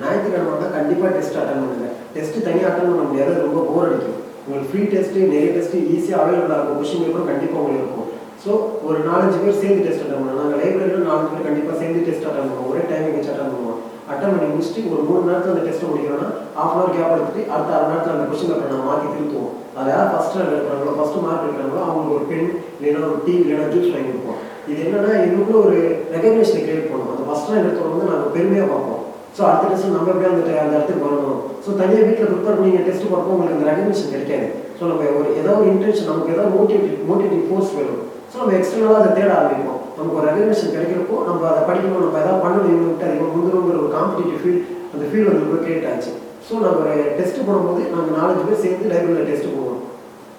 ஞாயிற்றுக்கிழமை கண்டிப்பாக test attend பண்ணுங்க. டெஸ்ட் தனியாக அட்டன் பண்ண முடியாது ரொம்ப போர் அடிக்கும். உங்களுக்கு ஃப்ரீ டெஸ்ட்டு நிறைய டெஸ்ட்டு ஈஸியாக அவைலபிளாக இருக்கும். கொஷின் பேப்பரும் கண்டிப்பாக உங்களுக்கு இருக்கும். ஸோ ஒரு நாலஞ்சு பேர் சேர்ந்து டெஸ்ட் அட்டன் பண்ணலாம் நாங்கள் லைப்ரரியில் நாலு பேர் கண்டிப்பாக சேர்ந்து டெஸ்ட் அட்டன் பண்ணுவோம். ஒரே டைமிங் வச்சு அட்டன் பண்ணுவோம். அட்டன் பண்ணி முடிச்சுட்டு ஒரு மூணு நேரத்தில் அந்த டெஸ்ட் முடிக்கிறோம்னா ஹாஃப் அன் கேப் எடுத்துட்டு அடுத்த அரை நேரத்தில் அந்த கொஸ்டின் பேப்பர் நம்ம மாற்றி திருத்துவோம். அதை யார் ஃபஸ்ட் ரேங்க் எடுக்கிறாங்களோ ஃபஸ்ட்டு மார்க் எடுக்கிறாங்களோ அவங்களுக்கு ஒரு பென் இல்லைன்னா ஒரு டீ இல்லைன்னா ஜூஸ் வாங்கி கொடுப்போம். இது என்னன்னா இன்னும் ஒரு ரெகக்னேஷன் கிரியேட் பண்ணுவோம் அந்த ஃபஸ்ட் ரேங்க் எடுத்தவங்க வந்து நாங்கள் பெருமையாக பார்ப்போம். ஸோ அடுத்த டெஸ்ட் நம்ம எப்படி அந்த அந்த இடத்துக்கு வரணும்? ஸோ தனியாக வீட்டில் ப்ரிப்பேர் பண்ணி நீங்கள் டெஸ்ட் பார்ப்போம் உங்களுக்கு அந்த ரெகக்னேஷன் கிடைக்காது. ஸோ நம்ம ஒரு ஏதோ ஒரு இன்டென்ஷன் நமக்கு ஏதோ மோட்டிவேட் மோட்டிவேட்டிங் ஃபோர்ஸ் வேணும். ஸோ நம்ம எக்ஸ்டர்னலாக அதை தேட ஆரம்பிப்போம். நமக்கு ஒரு ரெகக்னேஷன் கிடைக்கிறப்போ நம்ம அதை படிக்கணும் நம்ம ஏதாவது பண்ணணும் இவங்க விட்டு அதிகமாக முந்திரங்கிற ஒரு காம்படிட்டிவ் ஃபீல் அந்த ஃபீல் வந்து கிரியேட் ஆச்சு. ஸோ நம்ம டெஸ்ட் போடும்போது நாங்கள் நாலஞ்சு பேர் சேர்ந்து லைப்ரரியில் டெஸ்ட் போடுவோம்.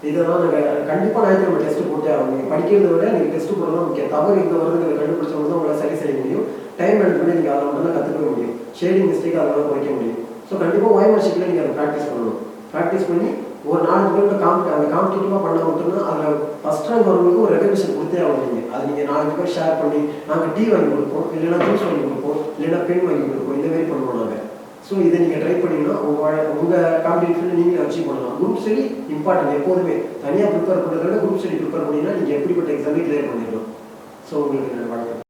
இதெல்லாம் நாங்கள் கண்டிப்பாக ஞாயிற்றுக்கிழமை டெஸ்ட் போட்டே ஆகணும். படிக்கிறத விட நீங்கள் டெஸ்ட் போடுறது முக்கியம். தவறு இங்கே வருது நீங்கள் கண்டுபிடிச்சவங்க தான் உங்களை சரி செய்ய முடியும். டைம் மேனேஜ் நீங்கள் அதை மட்டும் கற்றுக்க முடியும். ஷேடிங் மிஸ்டேக் அதெல்லாம் குறைக்க முடியும். ஸோ கண்டிப்பாக ஒய்மர் நீங்கள் அதை ப்ராக்டிஸ் பண்ணணும். ப்ராக்டிஸ் பண்ணி ஒரு நாலஞ்சு பேருக்கு காம்பி அந்த காம்படிட்டிவாக பண்ண மட்டும்னா அதில் ஃபஸ்ட் ரேங்க் வரவங்களுக்கு ஒரு ரெகக்னிஷன் கொடுத்தே ஆகணும் நீங்கள் அது நீங்கள் நாலஞ்சு பேர் ஷேர் பண்ணி நாங்கள் டீ வாங்கி கொடுப்போம் இல்லைன்னா ஜூஸ் வாங்கி கொடுப்போம் இல்லைன்னா பெண் வாங்கி கொடுப்போம் இந்த மாதிரி பண்ணுவோம் நாங்கள் ஸோ இதை நீங்கள் ட்ரை பண்ணிங்கன்னா உங்கள் உங்கள் காம்படிஷனில் நீங்கள் அச்சீவ் பண்ணலாம். குரூப் ஸ்டடி இம்பார்ட்டன்ட் எப்போதுமே. தனியாக ப்ரிப்பேர் பண்ணுறத விட குரூப் ஸ்டடி ப்ரிப்பேர் பண்ணிங்கன்னா நீங்கள் எப்படிப்பட்ட எக்ஸாமே கிளியர் பண்ணிடலாம் ஸோ உங்களுக்கு நான் வணக்கம்.